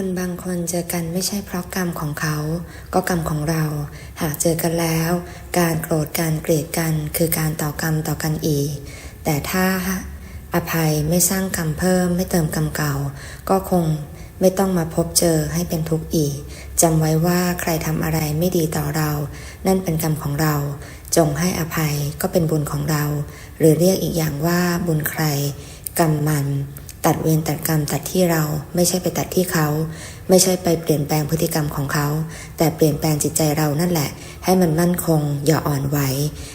คนบางคนเจอกันไม่ใช่เพราะกรรมของเขา ก็กรรมของเรา หากเจอกันแล้ว การโกรธการเกลียดกัน คือการต่อกรรมต่อกันอีก แต่ถ้าอภัยไม่สร้างกรรมเพิ่มไม่เติมกรรมเก่า ก็คงไม่ต้องมาพบเจอให้เป็นทุกข์อีกจำไว้ว่าใครทำอะไรไม่ดีต่อเรา นั่นเป็นกรรมของเรา จงให้อภัยก็เป็นบุญของเรา หรือเรียกอีกอย่างว่าบุญใคร กรรมมัน ตัดเวรตัดกรรมตัดที่เราไม่ใช่ไปตัดที่เขา ไม่ใช่ไปเปลี่ยนแปลงพฤติกรรมของเขา แต่เปลี่ยนแปลงจิตใจเรานั่นแหละ ให้มันมั่นคง อย่าอ่อนไหว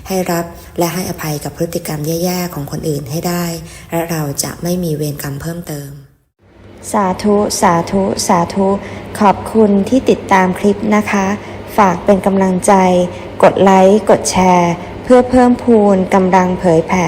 ให้รับและให้อภัยกับพฤติกรรมแย่ๆของคนอื่นให้ได้ และเราจะไม่มีเวรกรรมเพิ่มเติม สาธุ สาธุ สาธุ ขอบคุณที่ติดตามคลิปนะคะ ฝากเป็นกำลังใจ กดไลค์กดแชร์ เพื่อเพิ่มพูนกำลังเผยแผ่